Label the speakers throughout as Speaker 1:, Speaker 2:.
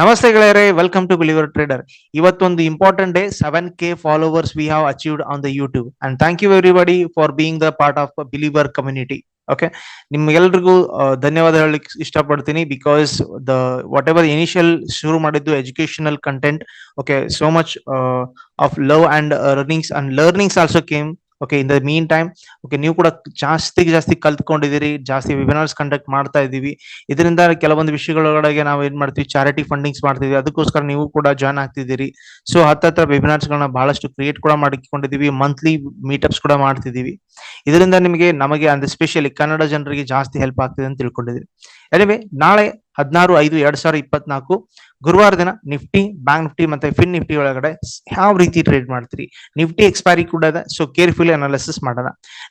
Speaker 1: ನಮಸ್ತೆ ಗೆಳೆಯರೆ welcome to believer trader ಇವತ್ತೊಂದು important day seven K followers we have achieved on the YouTube and thank you everybody for being the part of believer community okay ನಿಮ್ಗೆಲ್ರಿಗೂ ಧನ್ಯವಾದ ಹೇಳಲಿಕ್ಕೆ ಇಷ್ಟಪಡ್ತೀನಿ because the whatever initial ಶುರು ಮಾಡಿದ್ದು educational content okay so much of love and runnings and learnings also came okay in the meantime okay ನೀವು ಕೂಡ ಜಾಸ್ತಿ ಜಾಸ್ತಿ ಕಲ್ತ್ಕೊಂಡಿದ್ದೀರಿ, ಜಾಸ್ತಿ ವೆಬಿನಾರ್ಸ್ ಕಂಡಕ್ಟ್ ಮಾಡ್ತಾ ಇದ್ದೀವಿ. ಇದರಿಂದ ಕೆಲವೊಂದು ವಿಷಯಗಳೊಳಗೆ ನಾವು ಏನ್ ಮಾಡ್ತೀವಿ ಚಾರಿಟಿ ಫಂಡಿಂಗ್ಸ್ ಮಾಡ್ತೀವಿ ಅದಕ್ಕೋಸ್ಕರ ನೀವು ಕೂಡ ಜಾಯ್ನ್ ಆಗ್ತಿದ್ದೀರಿ. ಸೊ ಹತ್ತತ್ರ ವೆಬಿನಾರ್ಸ್ ಗಳನ್ನ ಬಹಳಷ್ಟು ಕ್ರಿಯೇಟ್ ಕೂಡ ಮಾಡಿಕೊಂಡಿದ್ದೀವಿ. ಮಂತ್ಲಿ ಮೀಟಪ್ಸ್ ಕೂಡ ಮಾಡ್ತಿದ್ದೀವಿ. ಇದರಿಂದ ನಿಮಗೆ, ನಮಗೆ ಅಂದ್ರೆ ಸ್ಪೆಷಲಿ ಕನ್ನಡ ಜನರಿಗೆ ಜಾಸ್ತಿ ಹೆಲ್ಪ್ ಆಗ್ತಿದೆ ಅಂತ ತಿಳ್ಕೊಂಡಿದ್ದೀವಿ. ಎನಿವೆ ನಾಳೆ ಹದಿನಾರು, ಐದು, ಎರಡ್ ಸಾವಿರದ ಇಪ್ಪತ್ನಾಲ್ಕು ಗುರುವಾರ ದಿನ ನಿಫ್ಟಿ, ಬ್ಯಾಂಕ್ ನಿಫ್ಟಿ ಮತ್ತೆ ಫಿನ್ ನಿಫ್ಟಿ ಒಳಗಡೆ ಯಾವ ರೀತಿ ಟ್ರೇಡ್ ಮಾಡ್ತೀರಿ? ನಿಫ್ಟಿ ಎಕ್ಸ್ಪೈರಿ ಕೂಡ ಇದೆ. ಸೊ ಕೇರ್ಫುಲಿ ಅನಾಲಿಸಿಸ್ ಮಾಡೋಣ.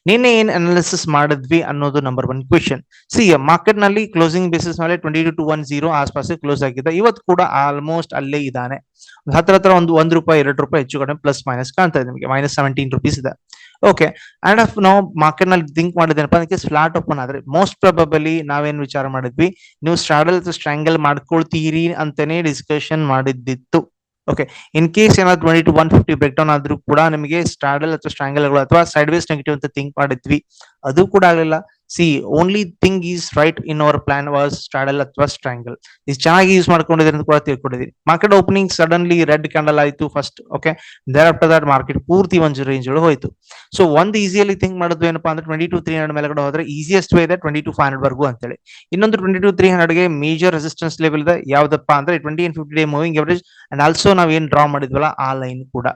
Speaker 1: ನಿನ್ನೆ ಏನ್ ಅನಾಲಿಸಿಸ್ ಮಾಡಿದ್ವಿ ಅನ್ನೋದು ನಂಬರ್ ಒನ್ ಕ್ವೆಶನ್ ಸಿ ಮಾರ್ಕೆಟ್ನಲ್ಲಿ ಕ್ಲೋಸಿಂಗ್ ಬೇಸಿಸ್ ಮೇಲೆ ಟ್ವೆಂಟಿ ಟು ಒನ್ ಜೀರೋ ಆಸ್ಪಾಸ್ ಕ್ಲೋಸ್ ಆಗಿದೆ. ಇವತ್ತು ಕೂಡ ಆಲ್ಮೋಸ್ಟ್ ಅಲ್ಲೇ ಇದ್ದಾನೆ. ಹತ್ರ ಹತ್ರ ಒಂದು, ಒಂದ್ ರೂಪಾಯಿ, ಎರಡು ರೂಪಾಯಿ ಹೆಚ್ಚು ಕಡಿಮೆ ಪ್ಲಸ್ ಮೈನಸ್ ಕಾಣ್ತಾ ಇದೆ ನಿಮಗೆ. ಮೈನಸ್ ಸೆವೆಂಟೀನ್ ರುಪೀಸ್ ಇದೆ. ಓಕೆ ಅಂಡ್ ಆಫ್ ನಾವು ಮಾರ್ಕೆಟ್ನಲ್ಲಿ ಥಿಂಕ್ ಮಾಡಿದ್ದೇನಪ್ಪ ಅದಕ್ಕೆ ಫ್ಲಾಟ್ ಓಪನ್ ಆದ್ರೆ ಮೋಸ್ಟ್ ಪ್ರೊಬಬಲಿ ನಾವೇನ್ ವಿಚಾರ ಮಾಡಿದ್ವಿ, ನೀವು ಸ್ಟ್ರಾಡಲ್ ಅಥವಾ ಸ್ಟ್ರಾಂಗಲ್ ಮಾಡ್ಕೊಳ್ತೀರಿ ಅಂತಾನೆ ಡಿಸ್ಕಷನ್ ಮಾಡಿದ್ದಿತ್ತು. ಓಕೆ ಇನ್ ಕೇಸ್ ಏನಾದ್ರು twenty two one fifty break down ಆದ್ರೂ ಕೂಡ ನಿಮಗೆ ಸ್ಟ್ರಾಡಲ್ ಅಥವಾ ಸ್ಟ್ರಾಂಗಲ್ಗಳು ಅಥವಾ ಸೈಡ್ ವೇಸ್ ನೆಗೆಟಿವ್ ಅಂತ ಥಿಂಕ್ ಮಾಡಿದ್ವಿ. ಅದು ಕೂಡ ಆಗಲಿಲ್ಲ. See only thing is right in our plan was straddle ಅಥವಾ ಸ್ಟ್ರಾಂಗಲ್ ಇದು ಚೆನ್ನಾಗಿ ಯೂಸ್ ಮಾಡ್ಕೊಂಡಿದ್ರೆ ಅಂತ ಕೂಡ ತಿಳ್ಕೊಂಡಿದ್ದೀನಿ market opening suddenly red candle ಆಯಿತು first okay there after that market ಪೂರ್ತಿ ಒಂದು ರೇಂಜ್ ಒಳಗೆ ಹೋಯ್ತು ಸೊ ಒಂದು ಈಸಿಯಲ್ಲಿ ಥಿಂಕ್ ಮಾಡೋದು ಏನಪ್ಪಾ ಅಂದ್ರೆ ಟ್ವೆಂಟಿ ಟು ತ್ರೀ ಹಂಡ್ರೆಡ್ ಮೇಲೆಗಡೆ ಹೋದ್ರೆ ಈಸಿಯೆಸ್ಟ್ ವೇ ಇದೆ ಟ್ವೆಂಟಿ ಟು ಫೈವ್ ಹಂಡ್ರೆಡ್ ವರ್ಗೂ ಅಂತೇಳಿ ಇನ್ನೊಂದು ಟ್ವೆಂಟಿ ಟು ತ್ರೀ ಹಂಡ್ರೆಡ್ಗೆ ಮೇಜರ್ ರೆಸಿಸ್ಟೆನ್ಸ್ ಲೆವೆಲ್ ಇದೆ ಯಾವ್ದಪ್ಪ ಅಂದ್ರೆ twenty and fifty day moving average and also ನಾವು ಏನ್ ಡ್ರಾ ಮಾಡಿದ್ವಲ್ಲ ಆ ಲೈನ್ ಕೂಡ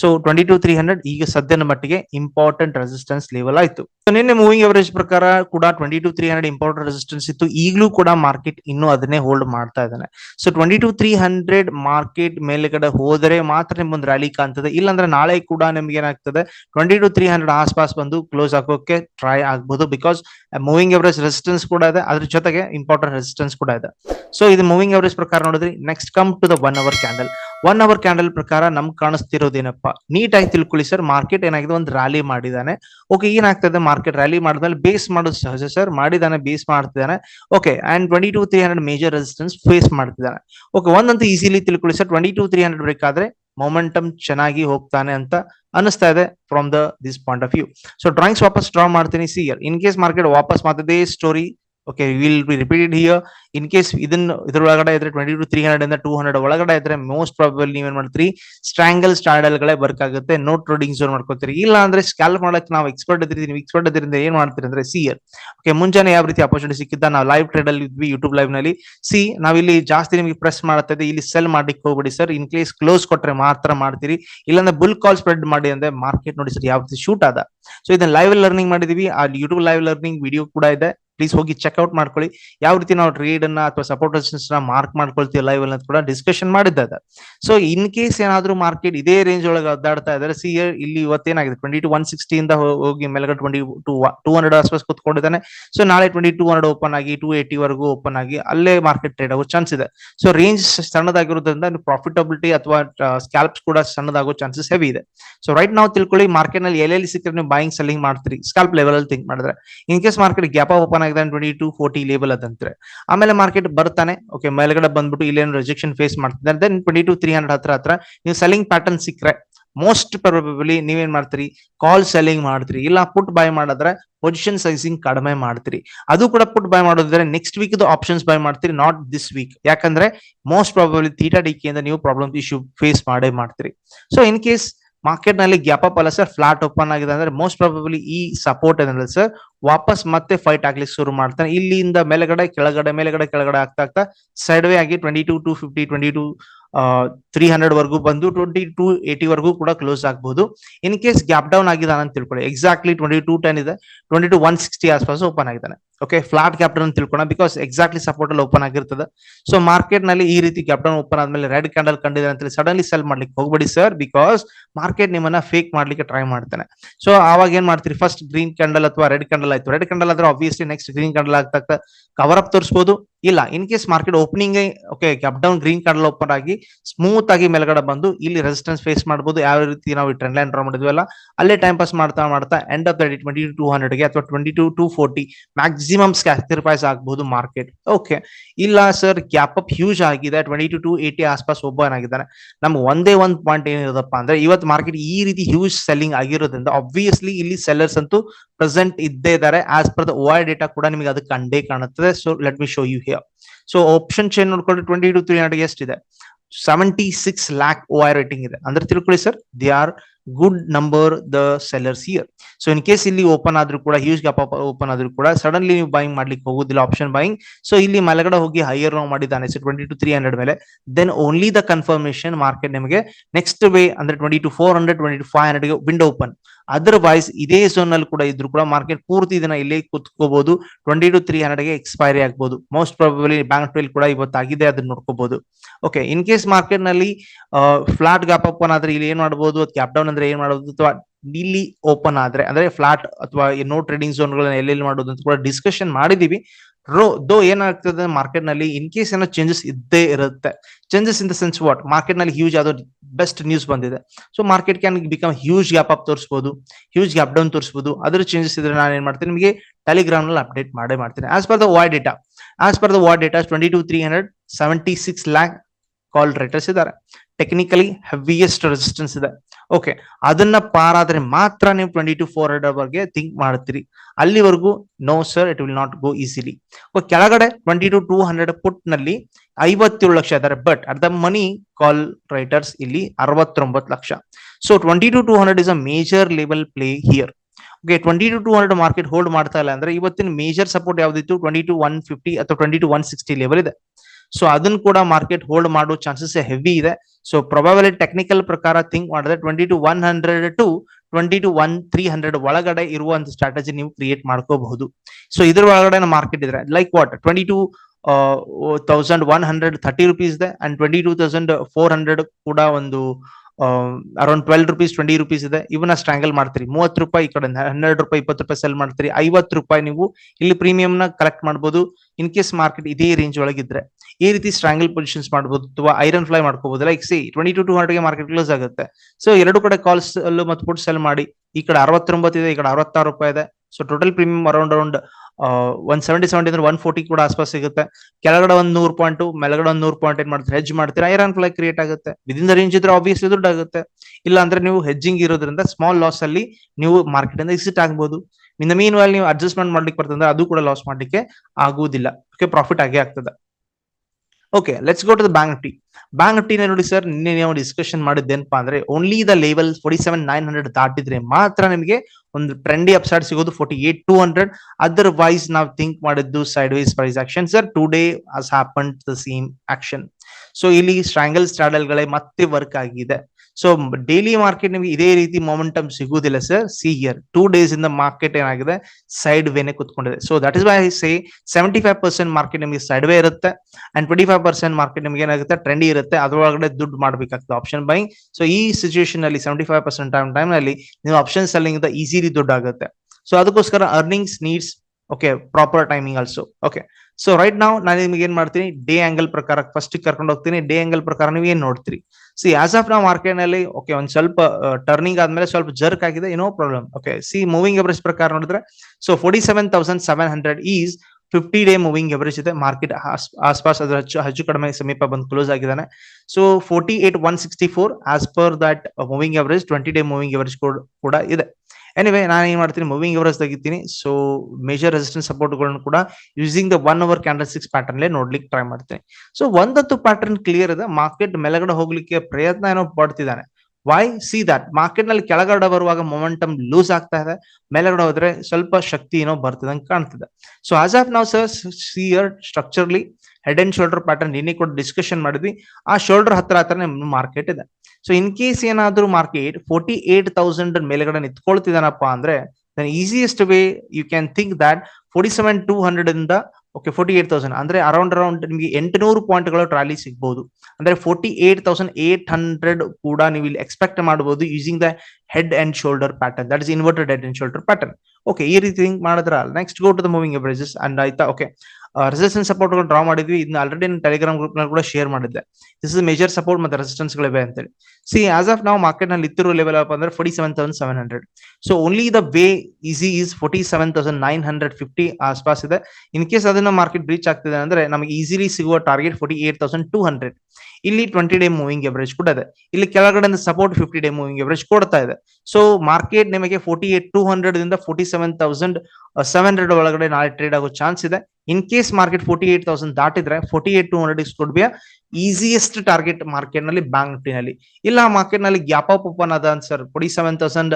Speaker 1: so twenty two three hundred ಈಗ ಸದ್ಯದ ಮಟ್ಟಿಗೆ ಇಂಪಾರ್ಟೆಂಟ್ ರೆಸಿಸ್ಟೆನ್ಸ್ ಲೆವೆಲ್ ಆಯ್ತು. ನಿನ್ನೆ ಮೂವಿಂಗ್ ಎವರೇಜ್ ಪ್ರಕಾರ ಕೂಡ twenty two three hundred important resistance ಇತ್ತು. ಈಗಲೂ ಕೂಡ ಮಾರ್ಕೆಟ್ ಇನ್ನೂ ಅದನ್ನೇ ಹೋಲ್ಡ್ ಮಾಡ್ತಾ ಇದ್ದಾನೆ. So twenty two three hundred market ಮೇಲ್ಗಡೆ ಹೋದರೆ ಮಾತ್ರ ನಿಮ್ಮೊಂದು ರ್ಯಾಲಿ ಕಾಣ್ತದೆ. ಇಲ್ಲಾಂದ್ರೆ ನಾಳೆ ಕೂಡ ನಿಮ್ಗೆ ಏನಾಗ್ತದೆ? ಟ್ವೆಂಟಿ ಟು ತ್ರೀ ಹಂಡ್ರೆಡ್ ಆಸ್ಪಾಸ್ ಬಂದು ಕ್ಲೋಸ್ ಆಗೋಕೆ ಟ್ರೈ ಆಗ್ಬಹುದು ಬಿಕಾಸ್ ಮೂವಿಂಗ್ ಎವರೇಜ್ ರೆಸಿಸ್ಟೆನ್ಸ್ ಕೂಡ ಇದೆ. ಅದ್ರ ಜೊತೆಗೆ ಇಂಪಾರ್ಟೆಂಟ್ ರೆಸಿಸ್ಟೆನ್ಸ್ ಕೂಡ ಇದೆ. ಸೊ ಇದು ಮೂವಿಂಗ್ ಅವರೇಜ್ ಪ್ರಕಾರ ನೋಡಿದ್ರಿ. Next come to the one hour candle one hour candle ಪ್ರಕಾರ ನಮ್ಗೆ ಕಾಣಿಸ್ತಿರೋದೇನಪ್ಪ? ನೀಟಾಗಿ ತಿಳ್ಕೊಳ್ಳಿ ಸರ್ ಮಾರ್ಕೆಟ್ ಏನಾಗಿದೆ? ಒಂದು ರ್ಯಾಲಿ ಮಾಡಿದಾನೆ. ಓಕೆ ಏನಾಗ್ತದೆ? ಮಾರ್ಕೆಟ್ ರ್ಯಾಲಿ ಮಾಡಿದ್ಮೇಲೆ ಬೇಸ್ ಮಾಡೋದು ಸಹಜ ಸರ್ ಮಾಡಿದಾನೆ ಬೇಸ್ ಮಾಡ್ತಿದ್ದಾನೆ okay and twenty two three hundred major resistance face ಮಾಡ್ತಿದ್ದಾನೆ ಓಕೆ ಒಂದಂತೂ ಈಸಿಲಿ ತಿಳ್ಕೊಳ್ಳಿ sir twenty two three hundred ಬೇಕಾದ್ರೆ ಮೊಮೆಂಟಮ್ ಚೆನ್ನಾಗಿ ಹೋಗ್ತಾನೆ ಅಂತ ಅನಿಸ್ತಾ ಇದೆ from the this point of view so drawings ವಾಪಸ್ ಡ್ರಾ ಮಾಡ್ತೀನಿ. See here in case market ವಾಪಸ್ ಮಾತದೇ story okay will be repeated here in case ಇದನ್ನ ಇದ್ರೊಳಗಡೆ ಇದ್ರೆ ಟ್ವೆಂಟಿ ಟು ತ್ರೀ ಹಂಡ್ರೆಡ್ ಇಂದ ಟೂ ಹಂಡ್ರೆಡ್ ಒಳಗಡೆ ಇದ್ರೆ ಮೋಸ್ಟ್ ಪ್ರಾಬಲ್ ನೀವೇನ್ ಮಾಡ್ತೀರಿ? ಸ್ಟ್ರಾಂಗಲ್ ಸ್ಟ್ಯಾಂಡಲ್ ಗಳೇ ವರ್ಕ್ ಆಗುತ್ತೆ. ನೋ ಟ್ರೇಡಿಂಗ್ ಝೋನ್ ಮಾಡ್ಕೊತೀರಿ. ಇಲ್ಲ ಅಂದ್ರೆ ಸ್ಕ್ಯಾಲ್ ಮಾಡಕ್ಕೆ ನಾವು ಎಕ್ಸ್ಪರ್ಟ್ ಇದ್ರಿ ನೀವು ಎಕ್ಸ್ಪರ್ಟ್ ಇದ್ರಿಂದ ಏನ್ ಮಾಡ್ತೀರಿ ಅಂದ್ರೆ ಸಿ ಇಯರ್ ಓಕೆ ಮುಂಜಾನೆ ಯಾವ ರೀತಿ ಅಪರ್ಚುನಿಟಿ ಸಿಕ್ಕಿದ್ದ? ನಾವು ಲೈವ್ ಟ್ರೇಡ್ ಅಲ್ಲಿ ಇದ್ವಿ ಯೂಟ್ಯೂಬ್ ಲೈವ್ನಲ್ಲಿ. ಸಿ ನಾವಿಲ್ಲಿ ಜಾಸ್ತಿ ನಿಮಗೆ ಪ್ರೆಸ್ ಮಾಡುತ್ತೆ ಇಲ್ಲಿ ಸೆಲ್ ಮಾಡ್ಲಿಕ್ಕೆ ಹೋಗ್ಬಿಡಿ ಸರ್ ಇನ್ ಕೇಸ್ ಕ್ಲೋಸ್ ಕೊಟ್ರೆ ಮಾತ್ರ ಮಾಡ್ತೀರಿ. ಇಲ್ಲಾಂದ್ರೆ ಬುಲ್ ಕಾಲ್ ಸ್ಪ್ರೆಡ್ ಮಾಡಿ ಅಂದ್ರೆ ಮಾರ್ಕೆಟ್ ನೋಡಿ ಸರ್ ಯಾವ ರೀತಿ ಶೂಟ್ ಆದ? ಸೊ ಇದನ್ನ ಲೈವ್ ಲರ್ನಿಂಗ್ ಮಾಡಿದೀವಿ. ಆ ಯೂಟ್ಯೂಬ್ ಲೈವ್ ಲರ್ನಿಂಗ್ ವಿಡಿಯೋ ಕೂಡ ಇದೆ. ಪ್ಲೀಸ್ ಹೋಗಿ ಚೆಕ್ಔಟ್ ಮಾಡ್ಕೊಳ್ಳಿ. ಯಾವ ರೀತಿ ನಾವು ಟ್ರೇಡ್ ಅನ್ನ ಅಥವಾ ಸಪೋರ್ಟ್ ಮಾರ್ಕ್ ಮಾಡ್ಕೊಳ್ತೀವಿ ಅಂತ ಕೂಡ ಡಿಸ್ಕಷನ್ ಮಾಡಿದ್ದ ಸೊ ಇನ್ ಕೇಸ್ ಏನಾದ್ರೂ ಮಾರ್ಕೆಟ್ ಇದೇ ರೇಂಜ್ ಒಳಗೆ ಅದ್ದಾಡ್ತಾ ಇದ್ದಾರೆ ಸಿ ಇಲ್ಲಿ ಇವತ್ತೇನಾಗಿದೆ? ಟ್ವೆಂಟಿ ಟು ಒನ್ ಸಿಕ್ಸ್ಟಿ ಇಂದ ಹೋಗಿ ಮೇಲ್ಗಡೆ ಟ್ವೆಂಟಿ ಟು ಟೂ ಹಂಡ್ರೆಡ್ ಆಸ್ಪಾಸ್ ಕೂತ್ಕೊಂಡಿದ್ದಾನೆ. ಸೊ ನಾಳೆ ಟ್ವೆಂಟಿ ಟೂ ಹಂಡ್ರೆಡ್ ಓಪನ್ ಆಗಿ ಟೂ ಏಟಿ ವರೆಗೂ ಓಪನ್ ಆಗಿ ಅಲ್ಲೇ ಮಾರ್ಕೆಟ್ ಟ್ರೇಡ್ ಆಗೋ ಚಾನ್ಸ್ ಇದೆ. ಸೊ ರೇಂಜ್ ಸಣ್ಣದಾಗಿರೋದ್ರಿಂದ ಪ್ರಾಫಿಟಬಿಲಿಟಿ ಅಥವಾ ಸ್ಕ್ಯಾಲ್ಪ್ಸ್ ಕೂಡ ಸಣ್ಣದಾಗೋ ಚಾನ್ಸಸ್ ಹೆವಿ ಇದೆ. ಸೊ ರೈಟ್ ನಾವು ತಿಳ್ಕೊಳ್ಳಿ ಮಾರ್ಕೆಟ್ನಲ್ಲಿ ಎಲ್ಲೆಲ್ಲಿ ಸಿಕ್ಕರೆ ನೀವು ಬಾಯಿಂಗ್ ಸೆಲ್ಲಿಂಗ್ ಮಾಡ್ತೀರಿ. ಸ್ಕ್ಯಾಲ್ಪ್ ಲೆವೆಲ್ ಅಲ್ಲಿ ಥಿಂಕ್ ಮಾಡಿದ್ರೆ. In case market gap open ಆಗಿದೆ ಟ್ವೆಂಟಿ ಟು ಫೋರ್ಟಿ ಲೇಬಲ್ ಅದಂತೆ ಆಮೇಲೆ ಮಾರ್ಕೆಟ್ ಬರ್ತಾನೆ. ಓಕೆ ಮೇಲ್ಗಡೆ ಬಂದ್ಬಿಟ್ಟು ಇಲ್ಲೇನು ರಿಜೆಕ್ಷನ್ ಫೇಸ್ ಮಾಡ್ತಿದ್ದಾರೆ. Then twenty two three hundred ಹತ್ರ ಹತ್ರ ನೀವು ಸೆಲ್ಲಿಂಗ್ ಪ್ಯಾಟರ್ನ್ ಸಿಕ್ಕರೆ ಮೋಸ್ಟ್ ಪ್ರಾಬಬಲಿ ನೀವೇನ್ ಮಾಡ್ತೀರಿ? ಕಾಲ್ ಸೆಲ್ಲಿಂಗ್ ಮಾಡ್ತೀರಿ. ಇಲ್ಲ ಪುಟ್ ಬೈ ಮಾಡಿದ್ರೆ ಪೊಸಿಷನ್ ಸೈಸಿಂಗ್ ಕಡಿಮೆ ಮಾಡ್ತೀರಿ. ಅದು ಕೂಡ ಪುಟ್ ಬೈ ಮಾಡೋದ್ರೆ ನೆಕ್ಸ್ಟ್ ವೀಕ್ ಆಪ್ಷನ್ಸ್ ಬೈ ಮಾಡ್ತೀರಿ ನಾಟ್ ದಿಸ್ ವೀಕ್ ಯಾಕಂದ್ರೆ ಮೋಸ್ಟ್ ಪ್ರಾಬಬಲಿ ತೀಟಾ ಡಿಕೆ ಇಂದ ನೀವು ಪ್ರಾಬ್ಲಮ್ ಇಶ್ಯೂ ಫೇಸ್ ಮಾಡೇ ಮಾಡ್ತೀರಿ. ಸೊ ಇನ್ ಕೇಸ್ ಮಾರ್ಕೆಟ್ನಲ್ಲಿ ಗ್ಯಾಪ್ ಅಪ್ ಅಲ್ಲ ಸರ್, ಫ್ಲಾಟ್ ಓಪನ್ ಆಗಿದೆ ಅಂದ್ರೆ ಮೋಸ್ಟ್ ಪ್ರಾಬಬಲಿ ಈ ಸಪೋರ್ಟ್ ಏನಲ್ಲ ಸರ್. ವಾಪಸ್ ಮತ್ತೆ ಫೈಟ್ ಆಗ್ಲಿಕ್ಕೆ ಶುರು ಮಾಡ್ತಾನೆ ಇಲ್ಲಿಂದ ಮೇಲ್ಗಡೆ, ಕೆಳಗಡೆ ಮೇಲ್ಗಡೆ, ಕೆಳಗಡೆ ಆಗ್ತಾ ಆಗ್ತಾ ಸೈಡ್ ವೇ ಆಗಿ twenty two two fifty twenty two three hundred ವರ್ಗೂ ಬಂದು ಟ್ವೆಂಟಿ ಟು ಏಟಿ ವರ್ಗೂ ಕೂಡ ಕ್ಲೋಸ್ ಆಗಬಹುದು ಇನ್ ಕೇಸ್ ಗ್ಯಾಪ್ ಡೌನ್ ಆಗಿದೆ ಅಂತ ತಿಳ್ಕೊಳ್ಳಿ. ಎಕ್ಸಾಕ್ಟ್ಲಿ ಟ್ವೆಂಟಿ ಟು ಟೆನ್ ಇದೆ. ಟ್ವೆಂಟಿ ಟು ಒನ್ ಸಿಕ್ಸ್ಟಿ ಆಸ್ಪಾಸ್ ಓಪನ್ ಆಗಿದ್ದಾನೆ. ಓಕೆ ಫ್ಲಾಟ್ ಕ್ಯಾಪ್ಟನ್ ಅಂತ ತಿಳ್ಕೊಳ್ಳೋಣ ಬಿಕಾಸ್ ಎಕ್ಸಾಕ್ಟ್ಲಿ ಸಪೋರ್ಟ್ ಅಲ್ಲಿ ಓಪನ್ ಆಗಿರ್ತದೆ. ಸೊ ಮಾರ್ಕೆಟ್ನಲ್ಲಿ ಈ ರೀತಿ ಕ್ಯಾಪ್ಟನ್ ಓಪನ್ ಆದ್ಮೇಲೆ ರೆಡ್ ಕ್ಯಾಂಡಲ್ ಕಂಡಿದೆ ಅಂತ ಸಡನ್ಲಿ ಸೆಲ್ ಮಾಡ್ಲಿಕ್ಕೆ ಹೋಗ್ಬೇಡಿ ಸರ್ ಬಿಕಾಸ್ ಮಾರ್ಕೆಟ್ ನಿಮ್ಮನ್ನ ಫೇಕ್ ಮಾಡ್ಲಿಕ್ಕೆ ಟ್ರೈ ಮಾಡ್ತಾನೆ. ಸೊ ಅವಾಗ ಏನ್ ಮಾಡ್ತೀರಿ? ಫಸ್ಟ್ ಗ್ರೀನ್ ಕ್ಯಾಂಡಲ್ ಅಥವಾ ರೆಡ್ ಕ್ಯಾಂಡಲ್ ಆಯ್ತು. ರೆಡ್ ಕ್ಯಾಂಡಲ್ ಆದ್ರೆ ಆಬ್ವಿಯಸ್ಲಿ ನೆಕ್ಸ್ಟ್ ಗ್ರೀನ್ ಕ್ಯಾಂಡಲ್ ಆಗ್ತಾ ಕವರ್ ಅಪ್ ತೋರಿಸಬಹುದು ಇಲ್ಲ in case market opening okay gap down green candle open ಆಗಿ ಸ್ಮೂತ್ ಆಗಿ ಮೇಲ್ಗಡೆ ಬಂದು ಇಲ್ಲಿ ರೆಸಿಸ್ಟೆನ್ಸ್ ಫೇಸ್ ಮಾಡಬಹುದು ಯಾವ ರೀತಿ ನಾವು ಟ್ರೆಂಡ್ ಲೈನ್ ಡ್ರಾ ಮಾಡಿದ್ವಿ ಅಲ್ಲ ಟೈಮ್ ಪಾಸ್ ಮಾಡ್ತಾ ಮಾಡ್ತಾ end of the twenty two ಹಂಡ್ರೆಡ್ಗೆ ಅಥವಾ twenty two two forty maximum maximum sacrifice ಆಗ್ಬಹುದು ಮಾರ್ಕೆಟ್ ಓಕೆ ಇಲ್ಲ ಸರ್ ಗ್ಯಾಪ್ ಅಪ್ ಹ್ಯೂಜ್ ಆಗಿದೆ. ಟ್ವೆಂಟಿ ಟು ಟು ಏಟಿ ಆಸ್ಪಾಸ್ ಓಪನ್ ಆಗಿದ್ದಾನೆ. ನಮ್ಗೆ ಒಂದೇ ಒಂದ್ ಪಾಯಿಂಟ್ ಏನಿರೋದಪ್ಪ ಅಂದ್ರೆ ಇವತ್ತು ಮಾರ್ಕೆಟ್ ಈ ರೀತಿ ಹ್ಯೂಜ್ ಸೆಲ್ಲಿಂಗ್ ಆಗಿರೋದ್ರಿಂದ ಆಬ್ವಿಯಸ್ಲಿ ಇಲ್ಲಿ ಸೆಲ್ಲರ್ಸ್ ಅಂತೂ ಪ್ರೆಸೆಂಟ್ ಇದ್ದೇ ಇದ್ದಾರೆ as per the O R data ಕೂಡ ನಿಮಗೆ ಅದು ಕಂಡೇ ಕಾಣುತ್ತದೆ. So let me show you here so option chain ನೋಡ್ಕೊಂಡ್ರೆ ಟ್ವೆಂಟಿ ಟು ತ್ರೀ ಹಂಡ್ರೆಡ್ ಎಷ್ಟಿದೆ? Seventy six lakh O I rating ಇದೆ. ಅಂದ್ರೆ ತಿಳ್ಕೊಳ್ಳಿ sir they are good number the sellers here so in case ಇಲ್ಲಿ ಓಪನ್ ಆದ್ರೂ ಕೂಡ huge gap open ಆದ್ರೂ ಕೂಡ ಸಡನ್ಲಿ ನೀವು ಬೈಂಗ್ ಮಾಡ್ಲಿಕ್ಕೆ ಹೋಗುದಿಲ್ಲ ಆಪ್ಷನ್ ಬೈಂಗ್ ಸೊ ಇಲ್ಲಿ ಮಲಗಡೆ ಹೋಗಿ ಹೈಯರ್ ಮಾಡಿದ್ದಾನೆ so twenty two three hundred ಮೇಲೆ. Then only the confirmation market ನಿಮಗೆ ನೆಕ್ಸ್ಟ್ ವೇ ಅಂದ್ರೆ twenty two four hundred twenty two five hundred window open otherwise ಇದೇ ಝೋನ್ನಲ್ಲಿ ಕೂಡ ಇದ್ರು ಕೂಡ ಮಾರ್ಕೆಟ್ ಪೂರ್ತಿ ದಿನ ಇಲ್ಲೇ ಕುತ್ಕೋಬಹುದು ಟ್ವೆಂಟಿ ಟು ತ್ರೀ ಹಂಡ್ರೆಡ್ಗೆ ಎಕ್ಸ್ಪೈರಿ ಆಗ್ಬಹುದು ಮೋಸ್ಟ್ ಪ್ರಾಬಲಿ ಬ್ಯಾಂಕ್ ಟ್ವೆಲ್ ಕೂಡ ಇವತ್ತಾಗಿದೆ, ಅದನ್ನ ನೋಡ್ಕೋಬಹುದು ಓಕೆ ಇನ್ ಕೇಸ್ ಮಾರ್ಕೆಟ್ನಲ್ಲಿ ಫ್ಲಾಟ್ ಗ್ಯಾಪ್ ಓಪನ್ ಆದ್ರೆ ಇಲ್ಲಿ ಏನ್ ಮಾಡಬಹುದು ಗ್ಯಾಪ್ ಡೌನ್ ಅಂದ್ರೆ ಏನ್ ಮಾಡೋದು ಅಥವಾ ಇಲ್ಲಿ ಓಪನ್ ಆದ್ರೆ, ಅಂದ್ರೆ ಫ್ಲಾಟ್ ಅಥವಾ ನೋ ಟ್ರೇಡಿಂಗ್ ಝೋನ್ ಗಳನ್ನ ಎಲ್ಲೆಲ್ಲಿ ಮಾಡೋದು ಅಂತ ಕೂಡ ಡಿಸ್ಕಷನ್ ಮಾಡಿದೀವಿ. ರೋ, ದೋ ಏನಾಗ್ತದೆ ಮಾರ್ಕೆಟ್ನಲ್ಲಿ ಇನ್ ಕೇಸ್ ಏನೋ ಚೇಂಜಸ್ ಇದ್ದೇ ಇರುತ್ತೆ. Changes in the sense what ಮಾರ್ಕೆಟ್ನಲ್ಲಿ ಹ್ಯೂಜ್ ಯಾವ್ದೋ ಬೆಸ್ಟ್ ನ್ಯೂಸ್ ಬಂದಿದೆ. So market can become huge gap up ತೋರಿಸಬಹುದು ಹ್ಯೂಜ್ ಗ್ಯಾಪ್ ಡೌನ್ ತೋರಿಸಬಹುದು ಅದ್ರ ಚೇಂಜಸ್ ಇದ್ರೆ ನಾನು ಏನ್ ಮಾಡ್ತೀನಿ, ನಿಮಗೆ ಟೆಲಿಗ್ರಾಮ್ನಲ್ಲಿ ಅಪ್ಡೇಟ್ ಮಾಡೇ ಮಾಡ್ತೀನಿ. As per the way data as per the way data twenty two three hundred seventy six lakh call writers ಇದ್ದಾರೆ. ಟೆಕ್ನಿಕಲಿ ಹೆವಿಯೆಸ್ಟ್ ರೆಸಿಸ್ಟೆನ್ಸ್ ಇದೆ. ಓಕೆ ಅದನ್ನ ಪಾರಾದ್ರೆ ಮಾತ್ರ ನೀವು ಟ್ವೆಂಟಿ ಟು ಫೋರ್ ಹಂಡ್ರೆಡ್ ಬಗ್ಗೆ ಥಿಂಕ್ ಮಾಡ್ತೀರಿ. ಅಲ್ಲಿವರೆಗೂ no sir it will not go easily ಕೆಳಗಡೆ ಟ್ವೆಂಟಿ ಟು ಟೂ ಹಂಡ್ರೆಡ್ ಪುಟ್ನಲ್ಲಿ ಐವತ್ತೇಳು ಲಕ್ಷ ಇದಾರೆ but at the money call writers ಇಲ್ಲಿ ಅರವತ್ತೊಂಬತ್ತು lakh. So twenty two two hundred is a major level play here okay twenty two two hundred market hold ಮಾಡ್ತಾ ಇಲ್ಲ ಅಂದ್ರೆ ಇವತ್ತಿನ ಮೇಜರ್ ಸಪೋರ್ಟ್ ಯಾವ್ದಿತ್ತು? ಟ್ವೆಂಟಿ ಟು ಒನ್ ಫಿಫ್ಟಿ ಅಥವಾ twenty two one sixty level ಇದೆ. So ಅದನ್ನ ಕೂಡ ಮಾರ್ಕೆಟ್ ಹೋಲ್ಡ್ ಮಾಡೋ ಚಾನ್ಸಸ್ ಹೆವಿ ಇದೆ. ಸೊ ಪ್ರೊಬಾಬಲಿ ಟೆಕ್ನಿಕಲ್ ಪ್ರಕಾರ ಥಿಂಕ್ ಮಾಡಿದ್ರೆ twenty two one hundred to twenty two one three hundred ಒಳಗಡೆ ಇರುವಂತ ಸ್ಟ್ರಾಟಜಿ ನೀವು ಕ್ರಿಯೇಟ್ ಮಾಡ್ಕೋಬಹುದು. ಸೊ ಇದ್ರ ಒಳಗಡೆ ಮಾರ್ಕೆಟ್ ಇದ್ರೆ like what twenty two thousand one hundred thirty rupees ಇದೆ and twenty two thousand four hundred ಕೂಡ ಒಂದು around twelve rupees twenty rupees ಇದೆ. ಇವನ್ನ ಸ್ಟ್ರಾಂಗಲ್ ಮಾಡ್ತೀರಿ. ಮೂವತ್ತು ರೂಪಾಯಿ ಈ ಕಡೆ, ಹನ್ನೆರಡು ರೂಪಾಯಿ, ಇಪ್ಪತ್ತು ರೂಪಾಯಿ ಸೆಲ್ ಮಾಡ್ತೀರಿ. ಐವತ್ತು ರೂಪಾಯಿ ನೀವು ಇಲ್ಲಿ ಪ್ರೀಮಿಯಂ ನ ಕಲೆಕ್ಟ್ ಮಾಡಬಹುದು ಇನ್ ಕೇಸ್ ಮಾರ್ಕೆಟ್ ಇದೇ ರೇಂಜ್ ಒಳಗಿದ್ರೆ. ಈ ರೀತಿ ಸ್ಟ್ರಾಂಗಲ್ ಪೊಸಿಷನ್ಸ್ ಮಾಡಬಹುದು ಅಥವಾ ಐರನ್ ಫ್ಲೈ ಮಾಡ್ಕೋಬಹುದು like see twenty two two ಹಂಡ್ರೆಡ್ಗೆ market close ಆಗುತ್ತೆ. ಸೊ ಎರಡು ಕಡೆ ಕಾಲ್ಸ್ ಮತ್ತು ಪುಟ್ ಸೆಲ್ ಮಾಡಿ. ಈ ಕಡೆ ಅರವತ್ತೊಂಬತ್ತು ಇದೆ, ಈ ಕಡೆ ಅರವತ್ತಾರು ರೂಪಾಯಿ ಇದೆ. So total premium around around one seventy seventy ಅಂದ್ರೆ ಒನ್ ಫೋರ್ಟಿ ಕೂಡ ಆಸ್ಪಾಸ್ ಸಿಗುತ್ತೆ. ಕೆಳಗಡೆ ಒಂದ್ ನೂರ್ ಪಾಯಿಂಟ್ ಮೇಲ್ಗಡೆ ಒಂದ್ ನೂರ್ ಪಾಯಿಂಟ್ ಏನ್ ಮಾಡ್ತಾರೆ? ಹೆಜ್ ಮಾಡ್ತೀರಾ? ಐರನ್ ಫ್ಲೈ ಕ್ರಿಯೇಟ್ ಆಗುತ್ತೆ. ವಿದಿನ್ ದ ರೇಂಜ್ ಇದ್ರೆ ಆಬ್ವಿಯಸ್ಲಿ ದುಡ್ಡು ಆಗುತ್ತೆ. ಇಲ್ಲ ಅಂದ್ರೆ ನೀವು ಹೆಜ್ಜಿಂಗ್ ಇರೋದ್ರಿಂದ ಸ್ಮಾಲ್ ಲಾಸ್ ಅಲ್ಲಿ ನೀವು ಮಾರ್ಕೆಟ್ ಇಂದ ಎಕ್ಸಿಟ್ ಆಗ್ಬಹುದು ನಿಮ್ಮ ಮೀನ್ ವ್ಯಾಲ್ ನೀವು ಅಡ್ಜಸ್ಟ್ಮೆಂಟ್ ಮಾಡ್ಲಿಕ್ಕೆ ಬರ್ತಂದ್ರೆ ಅದು ಕೂಡ ಲಾಸ್ ಮಾಡ್ಲಿಕ್ಕೆ ಆಗುವುದಿಲ್ಲ. ಓಕೆ ಪ್ರಾಫಿಟ್ ಆಗೇ ಆಗ್ತದೆ. Okay let's go to the bank Nifty bank ನಿಫ್ಟಿನ ನೋಡಿ ಸರ್ ನಿನ್ನೆ ನಾವು ಡಿಸ್ಕಷನ್ ಮಾಡಿದ್ದೇನಪ್ಪ ಅಂದ್ರೆ only the level forty seven nine hundred ದಾಟಿದ್ರೆ ಮಾತ್ರ ನಿಮಗೆ ಒಂದು ಟ್ರೆಂಡಿ ಅಪ್ಸೈಡ್ ಸಿಗೋದು forty eight two hundred otherwise ನಾವು ಥಿಂಕ್ ಮಾಡಿದ್ದು sidewise price action sir today has happen the same action so ಇಲ್ಲಿ ಸ್ಟ್ರಾಂಗಲ್ ಸ್ಟ್ರಾಡಲ್ಗಳೇ ಮತ್ತೆ ವರ್ಕ್ ಆಗಿದೆ. ಸೊ ಡೈಲಿ ಮಾರ್ಕೆಟ್ ನಿಮಗೆ ಇದೇ ರೀತಿ ಮೊಮೆಂಟಮ್ ಸಿಗುವುದಿಲ್ಲ sir see here two days ಇಂದ ಮಾರ್ಕೆಟ್ ಏನಾಗಿದೆ? ಸೈಡ್ ವೇನೆ ಕುತ್ಕೊಂಡಿದೆ. So that is why say seventy five percent market ನಿಮಗೆ ಸೈಡ್ ವೇ ಇರುತ್ತೆ and twenty five percent market ನಿಮಗೆ ಏನಾಗುತ್ತೆ? ಟ್ರೆಂಡಿ ಇರುತ್ತೆ. ಅದರೊಳಗಡೆ ದುಡ್ಡು ಮಾಡಬೇಕಾಗ್ತದೆ. ಆಪ್ಷನ್ ಬೈ ಸೊ ಈ ಸಿಚುವೇಶನ್ ಅಲ್ಲಿ ಸೆವೆಂಟಿ ಫೈವ್ ಪರ್ಸೆಂಟ್ ಟೈಮ್ ಟೈಮ್ನಲ್ಲಿ ನೀವು ಆಪ್ಷನ್ ಸೆಲ್ಲಿಂಗ್ ಈಸಿಲಿ ದುಡ್ಡು ಆಗುತ್ತೆ. ಸೊ ಅದಕ್ಕೋಸ್ಕರ earnings needs okay proper timing also okay so right ನಾವು ನಾನು ನಿಮಗೆ ಏನ್ ಮಾಡ್ತೀನಿ? ಡೇ ಆಂಗಲ್ ಪ್ರಕಾರ ಫಸ್ಟ್ ಕರ್ಕೊಂಡು ಹೋಗ್ತೀನಿ. ಡೇ ಆಂಗಲ್ ಪ್ರಕಾರ ನೀವು ಏನ್ ನೋಡ್ತೀರಿ? ಸಿ ಆಸ್ ಆಫ್ ನಾವು ಮಾರ್ಕೆಟ್ನಲ್ಲಿ ಓಕೆ ಒಂದ್ ಸ್ವಲ್ಪ ಟರ್ನಿಂಗ್ ಆದ್ಮೇಲೆ ಸ್ವಲ್ಪ ಜರ್ಕ್ ಆಗಿದೆ, ಏನೋ problem okay see moving average ಪ್ರಕಾರ ನೋಡಿದ್ರೆ so forty seven thousand seven hundred is fifty day moving average ಇದೆ ಮಾರ್ಕೆಟ್ ಆಸ್ಪಾಸ್ ಅದ್ರ ಹೆಚ್ಚು ಹೆಚ್ಚು ಕಡಿಮೆ ಸಮೀಪ ಬಂದು ಕ್ಲೋಸ್ ಆಗಿದ್ದಾನೆ. So forty eight one sixty four as per that moving average twenty day moving average ಕೂಡ ಇದೆ. ಎನಿವೆ ನಾನು ಏನ್ ಮಾಡ್ತೀನಿ ಮೂವಿಂಗ್ ಎವರೇಜ್ ತೆಗಿತೀನಿ. ಸೊ ಮೇಜರ್ ರೆಸಿಸ್ಟೆನ್ಸ್ ಸಪೋರ್ಟ್ಗಳನ್ನು ಕೂಡ using the one hour candlestick pattern ನೋಡ್ಲಿಕ್ಕೆ ಟ್ರೈ ಮಾಡ್ತೀನಿ. ಸೊ ಒಂದತ್ತು ಪ್ಯಾಟರ್ನ್ ಕ್ಲಿಯರ್ ಇದೆ. ಮಾರ್ಕೆಟ್ ಮೇಲ್ಗಡೆ ಹೋಗ್ಲಿಕ್ಕೆ ಪ್ರಯತ್ನ ಏನೋ ಪಡ್ತಿದ್ದಾನೆ. ವೈ ಸಿ ದಟ್ ಮಾರ್ಕೆಟ್ನಲ್ಲಿ ಕೆಳಗಡೆ ಬರುವಾಗ ಮೊಮೆಂಟಮ್ ಲೂಸ್ ಆಗ್ತಾ ಇದೆ. ಮೇಲ್ಗಡೆ ಹೋದ್ರೆ ಸ್ವಲ್ಪ ಶಕ್ತಿ ಏನೋ ಬರ್ತಿದಂಗೆ ಕಾಣ್ತಿದೆ. ಸೊ ಆಸ್ ಆಫ್ ನಾವು sir see here structurally head and shoulder pattern ನಿನ್ನೆ ಕೂಡ ಡಿಸ್ಕಷನ್ ಮಾಡಿದ್ವಿ. ಆ ಶೋಲ್ಡರ್ ಹತ್ರ ಹತ್ರನೇ ಮಾರ್ಕೆಟ್ ಇದೆ. ಸೊ ಇನ್ ಕೇಸ್ ಏನಾದ್ರೂ ಮಾರ್ಕೆಟ್ ಫೋರ್ಟಿ ಏಟ್ ತೌಸಂಡ್ ಮೇಲ್ಗಡೆ ನಿಂತ್ಕೊಳ್ತಿದಾನಪ್ಪ ಅಂದ್ರೆ easiest way you can think that forty seven two hundred ಇಂದ ಓಕೆ ಫೋರ್ಟಿ ಏಟ್ ತೌಸಂಡ್ ಅಂದ್ರೆ ಅರೌಂಡ್ ಅರೌಂಡ್ ನಿಮಗೆ ಎಂಟುನೂರು ಪಾಯಿಂಟ್ಗಳು ಟ್ರಾಲಿ ಸಿಗ್ಬಹುದು ಅಂದ್ರೆ forty eight thousand eight hundred ಕೂಡ ನೀವು ಇಲ್ಲಿ ಎಕ್ಸ್ಪೆಕ್ಟ್ ಮಾಡಬಹುದು using the head and shoulder pattern that is inverted head and shoulder pattern okay ಈ ರೀತಿ ಥಿಂಕ್ ಮಾಡಿದ್ರ next go to the moving averages and ಆಯ್ತಾ? ಓಕೆ ರೆಸಿಸ್ಟೆನ್ಸ್ ಸಪೋರ್ಟ್ ಡ್ರಾ ಮಾಡಿದ್ವಿ. ಇದನ್ನ ಆಲ್ರೆಡಿ ನಾನು ಟೆಲಿಗ್ರಾಮ್ ಗ್ರೂಪ್ನಲ್ಲಿ ಕೂಡ ಶೇರ್ ಮಾಡಿದ್ದೆ. ದಿಸ್ ಇಸ್ ಮೇಜರ್ ಸಪೋರ್ಟ್ ಮತ್ತೆ ರೆಸಿಸ್ಟೆನ್ಸ್ ಗಳಿವೆ ಅಂತೇಳಿ. ಸಿ ಆಸ್ ಆಫ್ ನಾವು ಮಾರ್ಕೆಟ್ನಲ್ಲಿ ಇತ್ತಿರೋ ಲೆವೆಲ್ ಅಪ್ ಅಂದ್ರೆ forty seven thousand seven hundred so only the way easy is forty seven thousand nine hundred fifty ಆಸ್ಪಾಸ್ ಇದೆ. ಇನ್ ಕೇಸ್ ಅದನ್ನ ಮಾರ್ಕೆಟ್ ಬ್ರೀಚ್ ಆಗ್ತಿದೆ ಅಂದ್ರೆ ನಮಗೆ ಈಸಿಲಿ ಸಿಗುವ target forty eight thousand two hundred ಇಲ್ಲಿ ಟ್ವೆಂಟಿ ಡೇ ಮೂವಿಂಗ್ ಎವರೇಜ್ ಕೂಡ ಇದೆ ಇಲ್ಲಿ ಕೆಳಗಡೆ support fifty day moving average ಕೊಡ್ತಾ ಇದೆ. ಸೊ ಮಾರ್ಕೆಟ್ ನಿಮಗೆ ಫೋರ್ಟಿ ಏಟ್ ಟೂ ಹಂಡ್ರೆಡ್ ಇಂದ forty seven thousand seven hundred ಒಳಗಡೆ ನಾಳೆ ಟ್ರೇಡ್ ಆಗೋ ಚಾನ್ಸ್ ಇದೆ. In case market forty eight thousand ದಾಟಿದ್ರೆ forty eight two hundred could be easiest target ಮಾರ್ಕೆಟ್ನಲ್ಲಿ bank ನಿಫ್ಟಿನಲ್ಲಿ ಇಲ್ಲ ಮಾರ್ಕೆಟ್ನಲ್ಲಿ ಗ್ಯಾಪ್ ಅಪ್ ಓಪನ್ ಅದ sir forty seven thousand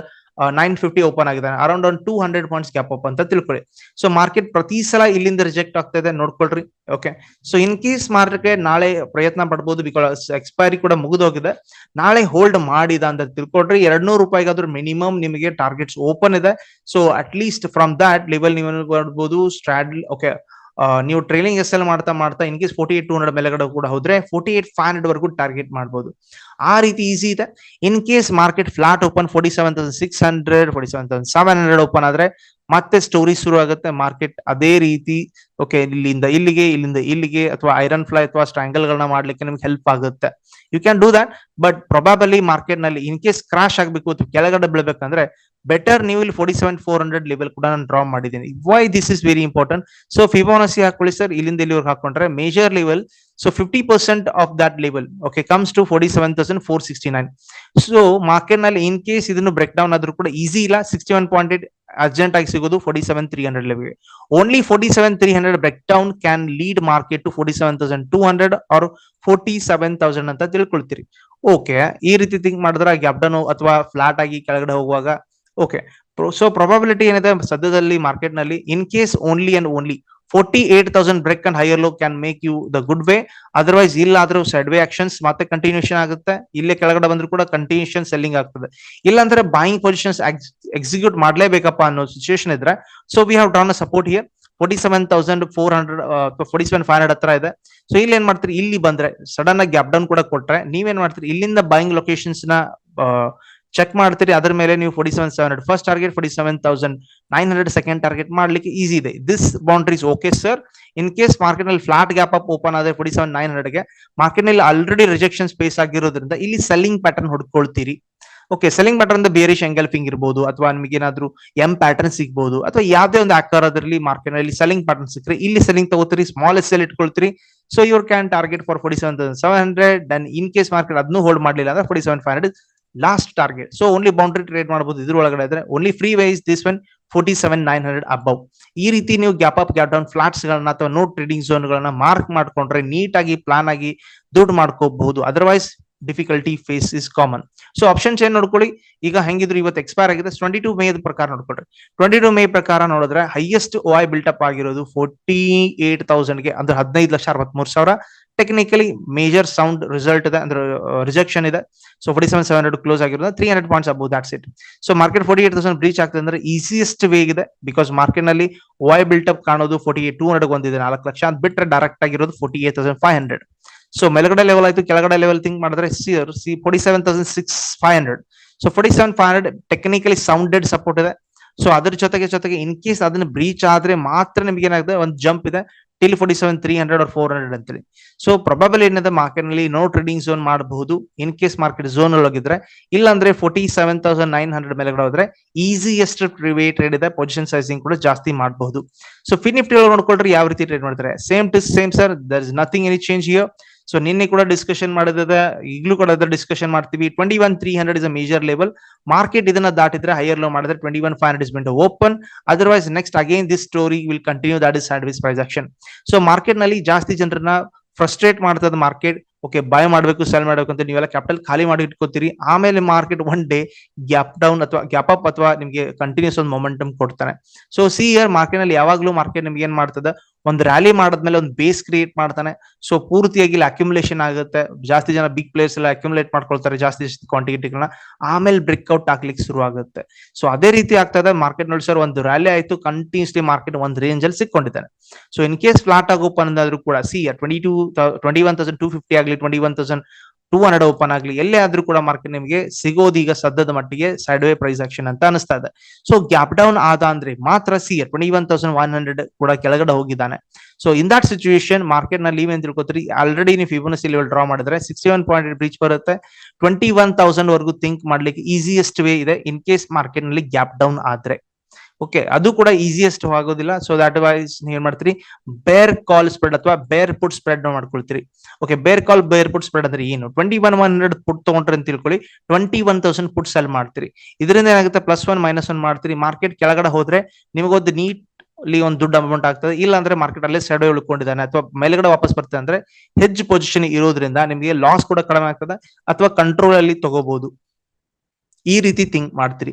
Speaker 1: nine fifty open ಆಗಿದೆ. ಅರೌಂಡ್ ಒಂದು two hundred points gap up ಅಂತ ತಿಳ್ಕೊಳ್ಳಿ. So market ಪ್ರತಿ ಸಲ ಇಲ್ಲಿಂದ ರಿಜೆಕ್ಟ್ ಆಗ್ತಾ ಇದೆ. ನೋಡ್ಕೊಳ್ರಿ. Okay so in case market ನಾಳೆ ಪ್ರಯತ್ನ ಪಡ್ಬೋದು ಬಿಕಾಸ್ ಎಕ್ಸ್ಪೈರಿ ಕೂಡ ಮುಗಿದೋಗಿದೆ. ನಾಳೆ ಹೋಲ್ಡ್ ಮಾಡಿದ ಅಂತ ತಿಳ್ಕೊಳ್ರಿ. ಎರಡ್ ನೂರು ರೂಪಾಯಿಗಾದ್ರೂ ಮಿನಿಮಮ್ ನಿಮಗೆ ಟಾರ್ಗೆಟ್ಸ್ ಓಪನ್ ಇದೆ. So at least from that level ನೀವು ಮಾಡ್ಬೋದು ಸ್ಟ್ರಾಡ್ ಓಕೆ ನೀವು ಟ್ರೈಲಿಂಗ್ ಎಸ್ ಎಲ್ ಮಾಡ್ತಾ ಮಾಡ್ತಾ in case forty eight two hundred ಮೇಲೆಗಡೆ ಕೂಡ ಹೋದ್ರೆ ಫೋರ್ಟಿ ಏಟ್ ಫೈವ್ ಹಂಡ್ರೆಡ್ ವರೆಗೂ ಟಾರ್ಗೆಟ್ ಮಾಡ್ಬೋದು. ಆ ರೀತಿ ಈಸಿ ಇದೆ. In case market flat open forty seven thousand six hundred forty seven thousand seven hundred open ಆದ್ರೆ ಮತ್ತೆ ಸ್ಟೋರಿ ಶುರು ಆಗುತ್ತೆ ಮಾರ್ಕೆಟ್ ಅದೇ ರೀತಿ ಓಕೆ ಇಲ್ಲಿಂದ ಇಲ್ಲಿಗೆ ಇಲ್ಲಿಂದ ಇಲ್ಲಿಗೆ, ಅಥವಾ ಐರನ್ ಫ್ಲೈ ಅಥವಾ ಸ್ಟ್ರಾಂಗಲ್ ಗಳನ್ನ ಮಾಡ್ಲಿಕ್ಕೆ ನಿಮ್ಗೆ ಹೆಲ್ಪ್ ಆಗುತ್ತೆ. You can do that but probably ಮಾರ್ಕೆಟ್ನಲ್ಲಿ ಇನ್ ಕೇಸ್ ಕ್ರಾಶ್ ಆಗ್ಬೇಕು ಅಥವಾ ಕೆಳಗಡೆ ಬೀಳ್ಬೇಕಂದ್ರೆ ಬೆಟರ್ ನೀವು ಇಲ್ಲಿ forty seven four hundred level ಕೂಡ ನಾನು ಡ್ರಾ ಮಾಡಿದ್ದೀನಿ. Why this is very important so Fibonacci ಹಾಕೊಳ್ಳಿ ಸರ್ ಇಲ್ಲಿಂದ ಇಲ್ಲಿವರೆಗೆ ಹಾಕೊಂಡ್ರೆ major level so fifty percent of that level okay comes to forty seven thousand four sixty nine so ಮಾರ್ಕೆಟ್ನಲ್ಲಿ in case ಇದನ್ನು break down ಆದ್ರೂ ಕೂಡ easy ಇಲ್ಲ sixty one point eight urgent ಆಗಿ ಸಿಗೋದು forty seven three hundred level only forty seven three hundred break down can lead market to forty seven thousand two hundred or forty seven thousand ಅಂತ ತಿಳ್ಕೊಳ್ತೀರಿ. Okay ಈ ರೀತಿ think ಮಾಡಿದ್ರೆ gap down ಅಥವಾ flat ಆಗಿ ಕೆಳಗಡೆ ಹೋಗುವಾಗ ಓಕೆ ಸೊ ಪ್ರೊಬಾಬಿಲಿಟಿ ಏನಿದೆ? ಸದ್ಯದಲ್ಲಿ ಮಾರ್ಕೆಟ್ನಲ್ಲಿ in case only and only forty eight thousand break and higher low can make you the good way otherwise ಇಲ್ಲಾದ್ರೂ side way actions ಮತ್ತೆ ಕಂಟಿನ್ಯೂಷನ್ ಆಗುತ್ತೆ. ಇಲ್ಲೇ ಕೆಳಗಡೆ ಬಂದ್ರು ಕೂಡ ಕಂಟಿನ್ಯೂಷನ್ ಸೆಲ್ಲಿಂಗ್ ಆಗ್ತದೆ. ಇಲ್ಲಾಂದ್ರೆ ಬಾಯಿಂಗ್ ಪೊಸಿಷನ್ಸ್ ಎಕ್ಸಿಕ್ಯೂಟ್ ಮಾಡ್ಲೇಬೇಕಪ್ಪ ಅನ್ನೋ ಸಿಚುವೇಶನ್ ಇದ್ರೆ so we have drawn support here forty seven thousand four hundred forty seven five hundred ಹತ್ರ ಇದೆ. ಸೊ ಇಲ್ಲಿ ಏನ್ ಮಾಡ್ತೀರಿ? ಇಲ್ಲಿ ಬಂದ್ರೆ ಸಡನ್ ಆಗಿ ಗ್ಯಾಪ್ ಡೌನ್ ಕೂಡ ಕೊಟ್ರೆ, ನೀವೇನ್ ಮಾಡ್ತೀರಿ? ಇಲ್ಲಿಂದ ಬಾಯಿಂಗ್ ಲೊಕೇಶನ್ಸ್ನ ಚೆಕ್ ಮಾಡ್ತೀರಿ, ಅದ್ರ ಮೇಲೆ ನೀವು forty seven seven hundred first target forty seven thousand nine hundred second target ಮಾಡ್ಲಿಕ್ಕೆ ಈಸಿ ಇದೆ. This boundaries okay sir in case ಮಾರ್ಕೆಟ್ನಲ್ಲಿ ಫ್ಲಾಟ್ ಗ್ಯಾಪ್ ಅಪ್ ಓಪನ್ ಆದ್ರೆ ಫೋರ್ಟಿ ಸೆವೆನ್ ನೈನ್ ಹಂಡ್ರೆಡ್ಗೆ ಮಾರ್ಕೆಟ್ನಲ್ಲಿ ಆಲ್ರೆಡಿ ರಿಜೆಕ್ಷನ್ ಸ್ಪೇಸ್ ಆಗಿರೋದ್ರಿಂದ ಇಲ್ಲಿ selling pattern ಹೊಡ್ಕೊಳ್ತೀರಿ. Okay selling pattern bearish engulfing ಇರ್ಬೋದು, ಅಥವಾ ನಿಮಗೆ ಏನಾದ್ರು ಎಂ ಪ್ಯಾಟರ್ನ್ ಸಿಗ್ಬೋದು, ಅಥವಾ ಯಾವುದೇ ಒಂದು ಆಕ್ಟರ್ ಅದರಲ್ಲಿ ಮಾರ್ಕೆಟ್ನಲ್ಲಿ ಸೆಲ್ಲಿಂಗ್ ಪ್ಯಾಟರ್ನ್ ಸಿಕ್ಕರೆ, ಇಲ್ಲಿ ಸೆಲ್ಲಿಂಗ್ ತಗೋತೀರಿ small S L ಇಟ್ಕೊಳ್ತೀರಿ. So your can target for forty seven seven hundred then in case market ಅದನ್ನು ಹೋಲ್ಡ್ ಮಾಡಲಿಲ್ಲ ಅಂದ್ರೆ forty seven five hundred last target so only boundary trade ಮಾಡಬಹುದು ಇದ್ರ ಒಳಗಡೆ ಇದ್ರೆ only free wise this one forty seven nine hundred above ಈ ರೀತಿ ನೀವು gap up gap down flats ಗಳನ್ನ ಅಥವಾ ನೋ ಟ್ರೇಡಿಂಗ್ ಝೋನ್ ಗಳನ್ನ ಮಾರ್ಕ್ ಮಾಡ್ಕೊಂಡ್ರೆ ನೀಟ್ ಆಗಿ ಪ್ಲಾನ್ ಆಗಿ ದುಡ್ಡು ಮಾಡ್ಕೋಬಹುದು. Otherwise difficulty face is common so options ಏನ್ ನೋಡ್ಕೊಳ್ಳಿ. ಈಗ ಹೆಂಗಿದ್ರು ಇವತ್ತು ಎಕ್ಸ್ಪೈರ್ ಆಗಿದೆ. ಟ್ವೆಂಟಿ ಟು ಮೇ ಪ್ರಕಾರ ನೋಡ್ಕೊಳ್ರಿ. ಟ್ವೆಂಟಿ ಟು ಮೇ ಪ್ರಕಾರ ನೋಡಿದ್ರೆ ಹೈಯೆಸ್ಟ್ ಐ ಬಿಲ್ಟಪ್ ಆಗಿರೋದು ಫೋರ್ಟಿ ಏಟ್ ತೌಸಂಡ್ಗೆ ಅಂದ್ರೆ ಹದಿನೈದು ಲಕ್ಷ ಅರವತ್ಮೂರು ಸಾವಿರ. ಟೆಕ್ನಿಕಲಿ ಮೇಜರ್ ಸೌಂಡ್ ರಿಸಲ್ಟ್ ಇದೆ, ಅಂದ್ರೆ ರಿಜೆಕ್ಷನ್ ಇದೆ. So forty seven seven hundred close ಆಗಿರೋದು. Three hundred points above that's it so market forty eight thousand breach ಆಗ್ತದೆ ಅಂದ್ರೆ ಈಸಿಯೆಸ್ಟ್ ವೇ ಇದೆ. ಬಿಕಾಸ್ ಮಾರ್ಕೆಟ್ನಲ್ಲಿ ವೈ ಬಿಲ್ಟಪ್ ಕಾಣೋದು ಫೋರ್ಟಿ ಏಟ್ ಟೂ ಹಂಡ್ರೆಡ್ ಒಂದಿದೆ, ನಾಲ್ಕು ಲಕ್ಷ. ಅಂತ ಬಿಟ್ರೆ ಡೈರೆಕ್ಟ್ ಆಗಿರೋದು forty eight thousand five hundred so ಮೇಲ್ಗಡೆ ಲೆವೆಲ್ ಆಯ್ತು, ಕೆಳಗಡೆ ಲೆವೆಲ್ ಥಿಂಕ್ ಮಾಡಿದ್ರೆ see see forty seven thousand six five hundred so forty seven five hundred technically sounded support ಇದೆ. ಸೊ ಅದ್ರ ಜೊತೆಗೆ ಜೊತೆಗೆ ಇನ್ ಕೇಸ್ ಅದನ್ನ ಬ್ರೀಚ್ ಆದ್ರೆ ಮಾತ್ರ ನಿಮ್ಗೆ ಏನಾಗುತ್ತೆ ಒಂದು ಜಂಪ್ ಇದೆ till forty seven three hundred or four hundred ಅಂತೇಳಿ. ಸೊ ಪ್ರಾಬಬಲ್ ಏನಿದೆ? ಮಾರ್ಕೆಟ್ನಲ್ಲಿ ನೋ ಟ್ರೇಡಿಂಗ್ ಝೋನ್ ಮಾಡಬಹುದು. ಇನ್ ಕೇಸ್ ಮಾರ್ಕೆಟ್ ಝೋನ್ ಹೋಗಿದ್ರೆ, ಇಲ್ಲಾಂದ್ರೆ forty seven thousand nine hundred ಮೇಲೆ ಹೋದ್ರೆ ಈಸಿಯೆಸ್ಟ್ ಟ್ರೇಡ್ ಇದೆ ಪೊಸಿಷನ್ ಸೈಸಿಂಗ್ ಕೂಡ ಜಾಸ್ತಿ ಮಾಡಬಹುದು. ಸೊ ಫಿನಿಫ್ಟಿ ನಿಫ್ಟಿ ಒಳಗೆ ನೋಡ್ಕೊಳ್ರಿ, ಯಾವ ರೀತಿ ಟ್ರೇಡ್ ಮಾಡ್ತಾರೆ? Same to same sir there is nothing any change here so ನಿನ್ನೆ ಕೂಡ ಡಿಸ್ಕಷನ್ ಮಾಡಿದ್ರೆ ಈಗಲೂ ಕೂಡ ಅದರ ಡಿಸ್ಕಷನ್ ಮಾಡ್ತೀವಿ. Twenty one three hundred is a major level market ಇದನ್ನ ದಾಟಿದ್ರೆ ಹೈಯರ್ ಲೋ ಮಾಡಿದ್ರೆ twenty one five hundred is open otherwise next again this story will continue that is sideways price action so ಮಾರ್ಕೆಟ್ನಲ್ಲಿ ಜಾಸ್ತಿ ಜನರನ್ನ frustrate ಮಾಡ್ತದ market okay buy ಮಾಡಬೇಕು sell ಮಾಡಬೇಕು ಅಂತ ನೀವೆಲ್ಲ ಕ್ಯಾಪಿಟಲ್ ಖಾಲಿ ಮಾಡಿ ಇಟ್ಕೋತೀರಿ. ಆಮೇಲೆ market one day gap down ಅಥವಾ ಗ್ಯಾಪ್ ಅಪ್ ಅಥವಾ ನಿಮಗೆ ಕಂಟಿನ್ಯೂಸ್ ಒಂದು ಮೊಮೆಂಟಮ್ ಕೊಡ್ತಾನೆ. ಸೊ ಸಿ ಇಯರ್ ಮಾರ್ಕೆಟ್ನಲ್ಲಿ ಯಾವಾಗಲೂ ಮಾರ್ಕೆಟ್ ನಿಮ್ಗೆ ಏನ್ ಮಾಡ್ತದೆ? ಒಂದು ರ್ಯಾಲಿ ಮಾಡಿದ್ಮೇಲೆ ಒಂದು ಬೇಸ್ ಕ್ರಿಯೇಟ್ ಮಾಡ್ತಾನೆ. ಸೊ ಪೂರ್ತಿಯಾಗಿ ಇಲ್ಲಿ ಅಕ್ಯುಮುಲೇಷನ್ ಆಗುತ್ತೆ. ಜಾಸ್ತಿ ಜನ ಬಿಗ್ ಪ್ಲೇಯರ್ಸ್ ಎಲ್ಲ ಅಕ್ಯುಮುಲೇಟ್ ಮಾಡ್ಕೊಳ್ತಾರೆ ಜಾಸ್ತಿ ಜಾಸ್ತಿ ಕ್ವಾಂಟಿಟಿಗಳನ್ನ ಆಮೇಲೆ ಬ್ರೇಕ್ಔಟ್ ಹಾಕ್ಲಿಕ್ಕೆ ಶುರು ಆಗುತ್ತೆ. ಸೊ ಅದೇ ರೀತಿ ಆಗ್ತದೆ ಮಾರ್ಕೆಟ್ ನೋಡಿ ಸರ್ ಒಂದು ರ್ಯಾಲಿ ಆಯ್ತು. ಕಂಟಿನ್ಯೂಸ್ಲಿ ಮಾರ್ಕೆಟ್ ಒಂದು ರೇಂಜ್ ಅಲ್ಲಿ ಸಿಕ್ಕೊಂಡಿದ್ದಾನೆ. ಸೊ ಇನ್ ಕೇಸ್ ಫ್ಲಾಟ್ ಆಗಿ ಓಪನ್ ಅಂದಾದ್ರೂ ಕೂಡ say twenty two twenty one thousand two fifty ಆಗಲಿ twenty one thousand two hundred open ಆಗ್ಲಿ, ಎಲ್ಲೇ ಆದ್ರೂ ಕೂಡ ಮಾರ್ಕೆಟ್ ನಿಮಗೆ ಸಿಗೋದು ಈಗ ಸದ್ಯದ ಮಟ್ಟಿಗೆ ಸೈಡ್ ವೇ ಪ್ರೈಸ್ ಆಕ್ಷನ್ ಅಂತ ಅನಿಸ್ತಾ ಇದೆ. ಸೊ ಗ್ಯಾಪ್ ಡೌನ್ ಆದ ಅಂದ್ರೆ ಮಾತ್ರ say twenty one thousand one hundred ಕೂಡ ಕೆಳಗಡೆ ಹೋಗಿದ್ದಾನೆ. ಸೊ ಇನ್ ದಟ್ ಸಿಚುವೇಶನ್ ಮಾರ್ಕೆಟ್ನಲ್ಲಿ ಏನ್ ತಿಳ್ಕೊತೀರಿ? ಆಲ್ರೆಡಿ ನೀವು ಫಿಬೋನಸಿ ಲೆವೆಲ್ ಡ್ರಾ ಮಾಡಿದ್ರೆ ಸಿಕ್ಸ್ಟಿ ಒನ್ ಪಾಯಿಂಟ್ ಬ್ರೀಚ್ ಬರುತ್ತೆ. ಟ್ವೆಂಟಿ ಒನ್ ತೌಸಂಡ್ ವರ್ಗೂ ಥಿಂಕ್ ಮಾಡ್ಲಿಕ್ಕೆ ಈಸಿಯೆಸ್ಟ್ ವೇ ಇದೆ. ಇನ್ ಕೇಸ್ ಮಾರ್ಕೆಟ್ನಲ್ಲಿ ಗ್ಯಾಪ್ ಡೌನ್ ಆದ್ರೆ. ಓಕೆ ಅದು ಕೂಡ ಈಸಿಯೆಸ್ಟ್ ಆಗೋದಿಲ್ಲ. ಸೊ ದಟ್ ವೈಸ್ ಏನ್ ಮಾಡ್ತೀರಿ? ಬೇರ್ ಕಾಲ್ ಸ್ಪ್ರೆಡ್ ಅಥವಾ bear put spread ಮಾಡ್ಕೊಳ್ತೀರಿ. Okay bear call bear put spread ಅಂದ್ರೆ ಏನು? Twenty one one hundred put ತಗೊಂಡ್ರೆ ಅಂತ ತಿಳ್ಕೊಳ್ಳಿ. Twenty one thousand put sell ಮಾಡ್ತೀರಿ. ಇದರಿಂದ ಏನಾಗುತ್ತೆ? ಪ್ಲಸ್ ಒನ್ ಮೈನಸ್ ಒನ್ ಮಾಡ್ತೀರಿ. ಮಾರ್ಕೆಟ್ ಕೆಳಗಡೆ ಹೋದ್ರೆ ನಿಮಗೊಂದು ನೀಟ್ ಅಲ್ಲಿ ಒಂದು ದುಡ್ಡು ಅಮೌಂಟ್ ಆಗ್ತದೆ. ಇಲ್ಲ ಅಂದ್ರೆ ಮಾರ್ಕೆಟ್ ಅಲ್ಲೇ ಸೆಡೆ ಉಳ್ಕೊಂಡಿದ್ದಾನೆ. ಅಥವಾ ಮೇಲ್ಗಡೆ ವಾಪಸ್ ಬರ್ತದೆ ಅಂದ್ರೆ ಹೆಜ್ ಪೊಸಿಷನ್ ಇರೋದ್ರಿಂದ ನಿಮಗೆ ಲಾಸ್ ಕೂಡ ಕಡಿಮೆ ಆಗ್ತದೆ. ಅಥವಾ ಕಂಟ್ರೋಲ್ ಅಲ್ಲಿ ತಗೋಬಹುದು ಈ ರೀತಿ ಥಿಂಕ್ ಮಾಡ್ತೀರಿ.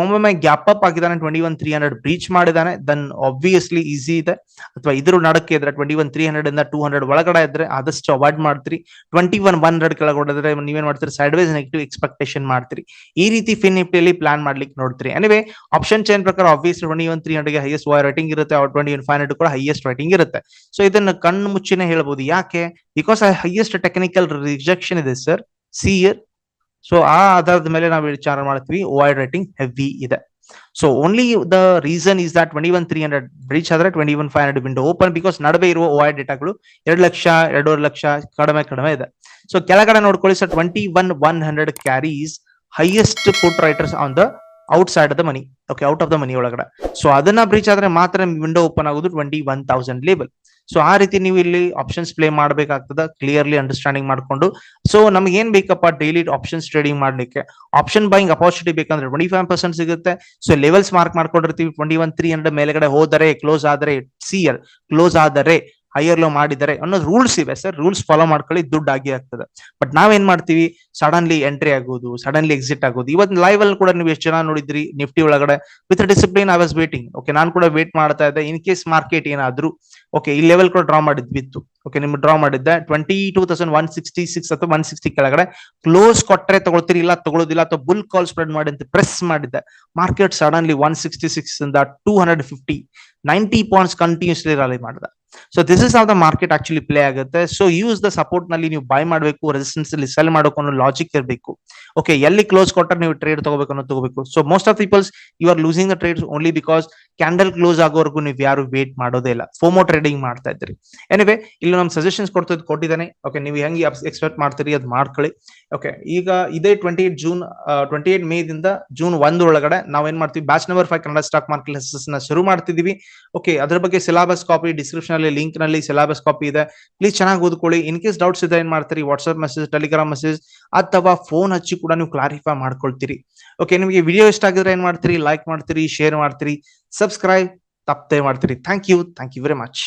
Speaker 1: ಒಮ್ಮೊಮ್ಮೆ ಗ್ಯಾಪ್ ಅಪ್ ಆಗಿದ್ದಾನೆ twenty one three hundred breach ಮಾಡಿದಾನೆ ದನ್ ಆಬ್ವಿಯಸ್ಲಿ ಈಸಿ ಇದೆ. ಅಥವಾ ಇದ್ರ ನಡಕ್ಕೆ ಇದ್ರೆ ಟ್ವೆಂಟಿ ಒನ್ ತ್ರೀ ಹಂಡ್ರೆಡ್ ಇಂದ ಟೂ ಹಂಡ್ರೆಡ್ ಒಳಗಡೆ ಇದ್ರೆ ಆದಷ್ಟು ಅವಾಯ್ಡ್ ಮಾಡ್ತೀರಿ. ಟ್ವೆಂಟಿ ಒನ್ ಒನ್ ಹಂಡ್ರೆಡ್ ಹೊಡೆದ್ರೆ ನೀವೇನ್ ಮಾಡ್ತೀರಿ? ಸೈಡ್ ವೈಸ್ ನೆಗೆಟಿವ್ ಎಕ್ಸ್ಪೆಕ್ಟೇಷನ್ ಮಾಡ್ತೀರಿ. ಈ ರೀತಿ ಫಿನ್ ಪ್ಲಾನ್ ಮಾಡ್ಲಿಕ್ಕೆ ನೋಡ್ತೀರಿ. ಎನಿವೆ ಆಪ್ಷನ್ ಚೈನ್ ಪ್ರಕಾರ obvious twenty one three hundred highest rating ಇರುತ್ತೆ ಟ್ವೆಂಟಿ ಒನ್ ಫೈವ್ ಹಂಡ್ರೆಡ್ ಕೂಡ ಹೈಯೆಸ್ಟ್ ರೇಟಿಂಗ್ ಇರುತ್ತೆ. ಸೊ ಇದನ್ನ ಕಣ್ಣು ಮುಚ್ಚಿನೇ ಹೇಳ್ಬೋದು. ಯಾಕೆ? ಬಿಕಾಸ್ ಹೈಯೆಸ್ಟ್ ಟೆಕ್ನಿಕಲ್ ರಿಜೆಕ್ಷನ್ ಇದೆ ಸರ್ ಸಿ ಇಯರ್ ಸೊ ಆ ಆಧಾರದ ಮೇಲೆ ನಾವು ವಿಚಾರ ಮಾಡ್ತೀವಿ. ವೈಡ್ ರೇಟಿಂಗ್ ಹೆವಿ ಇದೆ. So only the reason is that twenty one three hundred breach ಆದ್ರೆ twenty one five hundred window open because ನಡುವೆ ಇರುವ ವೈಡ್ ಡೇಟಾಗಳು ಎರಡು ಲಕ್ಷ, ಎರಡೂವರೆ ಲಕ್ಷ ಕಡಿಮೆ ಕಡಿಮೆ ಇದೆ. ಸೊ ಕೆಳಗಡೆ ನೋಡ್ಕೊಳ್ಳಿ sir. Twenty one one hundred carries highest put writers on the outside the money okay out of the money ಒಳಗಡೆ. ಸೊ ಅದನ್ನ ಬ್ರೀಚ್ ಆದ್ರೆ ಮಾತ್ರ ವಿಂಡೋ ಓಪನ್ ಆಗೋದು ಟ್ವೆಂಟಿ ಒನ್ ಥೌಸಂಡ್ ಲೇಬಲ್ ಸೊ ಆ ರೀತಿ ನೀವು ಇಲ್ಲಿ ಆಪ್ಷನ್ಸ್ ಪ್ಲೇ ಮಾಡಬೇಕಾಗ್ತದ ಕ್ಲಿಯರ್ಲಿ ಅಂಡರ್ಸ್ಟ್ಯಾಂಡಿಂಗ್ ಮಾಡ್ಕೊಂಡು. ಸೊ ನಮ್ಗೆ ಏನ್ ಬೇಕಪ್ಪ ಡೈಲಿ ಆಪ್ಷನ್ಸ್ ಟ್ರೇಡಿಂಗ್ ಮಾಡ್ಲಿಕ್ಕೆ? ಆಪ್ಷನ್ ಬೈಂಗ್ ಅಪಾರ್ಚುನಿಟಿ ಬೇಕಂದ್ರೆ ಟ್ವೆಂಟಿ ಫೈವ್ ಪರ್ಸೆಂಟ್ ಸಿಗುತ್ತೆ. ಸೊ ಲೆವೆಲ್ಸ್ ಮಾರ್ಕ್ ಮಾಡ್ಕೊಂಡಿರ್ತೀವಿ ಟ್ವೆಂಟಿ ಒನ್ ತ್ರೀ ಹಂಡ್ರೆಡ್ ಮೇಲೆಗಡೆ ಹೋದರೆ ಕ್ಲೋಸ್ ಆದರೆ ಸಿಯರ್ ಕ್ಲೋಸ್ ಆದರೆ ಹೈಯರ್ ಲೋ ಮಾಡಿದ್ದಾರೆ ಅನ್ನೋದು ರೂಲ್ಸ್ ಇವೆ ಸರ್ ರೂಲ್ಸ್ ಫಾಲೋ ಮಾಡ್ಕೊಳ್ಳಿ, ದುಡ್ಡು ಆಗಿ ಆಗ್ತದೆ. ಬಟ್ ನಾವೇನ್ ಮಾಡ್ತೀವಿ? ಸಡನ್ಲಿ ಎಂಟ್ರಿ ಆಗೋದು ಸಡನ್ಲಿ ಎಕ್ಸಿಟ್ ಆಗೋದು. ಇವತ್ತು ಲೈವ್ ಅಲ್ಲಿ ಕೂಡ ನೀವು ಎಷ್ಟು ಜನ ನೋಡಿದ್ರಿ? ನಿಫ್ಟಿ ಒಳಗಡೆ with discipline I was waiting okay ನಾನು ಕೂಡ ವೇಟ್ ಮಾಡ್ತಾ ಇದ್ದೆ. ಇನ್ ಕೇಸ್ ಮಾರ್ಕೆಟ್ ಏನಾದ್ರು ಓಕೆ ಈ ಲೆವೆಲ್ ಕೂಡ ಡ್ರಾ ಮಾಡಿದ್ವಿ ಇತ್ತು ಓಕೆ ನಿಮ್ಗೆ ಡ್ರಾ ಮಾಡಿದ್ದೆ. Twenty two thousand one sixty six ಅಥವಾ ಒನ್ ಸಿಕ್ಸ್ಟಿ ಕೆಳಗಡೆ ಕ್ಲೋಸ್ ಕೊಟ್ಟರೆ ತಗೊಳ್ತೀರಿ, ಇಲ್ಲ ತಗೊಳ್ಳೋದಿಲ್ಲ ಅಥವಾ ಬುಲ್ ಕಾಲ್ ಸ್ಪ್ರೆಡ್ ಮಾಡಿ ಅಂತ ಪ್ರೆಸ್ ಮಾಡಿದ್ದೆ. Market suddenly one sixty six ಇಂದ two hundred fifty ninety points continuously rally ಮಾಡಿದೆ. So this is of the market actually play ಆಗುತ್ತೆ. ಸೊ ಯೂಸ್ ದ ಸಪೋರ್ಟ್ನಲ್ಲಿ ನೀವು ಬೈ ಮಾಡಬೇಕು ರೆಸಿಸ್ಟೆನ್ಸ್ ಅಲ್ಲಿ ಸೆಲ್ ಮಾಡೋಕೆ ಅನ್ನೋ ಲಾಜಿಕ್ ಇರಬೇಕು. ಓಕೆ ಎಲ್ಲಿ ಕ್ಲೋಸ್ ಕೊಟ್ಟರೆ ನೀವು ಟ್ರೇಡ್ ತಗೋಬೇಕು ಅನ್ನೋದು ತಗೋಬೇಕು. So most of peoples you are losing the trades only because candle close ಆಗೋವರೆಗೂ ನೀವು ಯಾರು ವೇಟ್ ಮಾಡೋದೇ ಇಲ್ಲ. ಫೋಮೋ ಟ್ರೇಡಿಂಗ್ ಮಾಡ್ತಾ ಇದ್ರಿ ಎನಿವೆ ಇಲ್ಲಿ ನಮ್ ಸಜೆಷನ್ಸ್ ಕೊಡ್ತಿದ್ ಕೊಟ್ಟಿದ್ದಾನೆ. ಓಕೆ ನೀವು ಹೆಂಗೆ ಎಕ್ಸ್ಪೆಕ್ಟ್ ಮಾಡ್ತೀರಿ ಅದ್ ಮಾಡ್ಕೊಳ್ಳಿ. ಓಕೆ ಈಗ ಇದೇ twenty eight June twenty eight May ದಿಂದ ಜೂನ್ ಒಂದ್ ಒಳಗಡೆ ಏನ್ ಮಾಡ್ತೀವಿ? Batch number five Kannada stock ಮಾರ್ಕೆಟ್ನ ಶುರು ಮಾಡ್ತಿದೀವಿ ಓಕೆ ಅದ್ರ ಬಗ್ಗೆ ಸಿಲಾಬಸ್ ಕಾಪಿ ಡಿಸ್ಕ್ರಿಪ್ಷನ್ ಅಲ್ಲಿ ಲಿಂಕ್ನಲ್ಲಿ ಸಿಲಾಬಸ್ ಕಾಪಿ ಇದೆ. ಪ್ಲೀಸ್ ಚೆನ್ನಾಗಿ ಓದ್ಕೊಳ್ಳಿ. ಇನ್ ಕೇಸ್ ಡೌಟ್ಸ್ ಇದೆ ಏನ್ ಮಾಡ್ತೀರಿ? ವಾಟ್ಸ್ಆಪ್ ಮೆಸೇಜ್ ಟೆಲಿಗ್ರಾಮ್ ಮೆಸೇಜ್ ಅಥವಾ ಫೋನ್ ಹಚ್ಚಿ ಕೂಡ ನೀವು ಕ್ಲಾರಿಫೈ ಮಾಡ್ಕೊಳ್ತೀರಿ. ಓಕೆ ನಿಮಗೆ ವಿಡಿಯೋ ಇಷ್ಟ ಆಗಿದ್ರೆ ಏನ್ ಮಾಡ್ತೀರಿ? ಲೈಕ್ ಮಾಡ್ತೀರಿ ಶೇರ್ ಮಾಡ್ತೀರಿ ಸಬ್ಸ್ಕ್ರೈಬ್ ತಪ್ಪದೆ ಮಾಡ್ತೀರಿ. Thank you thank you very much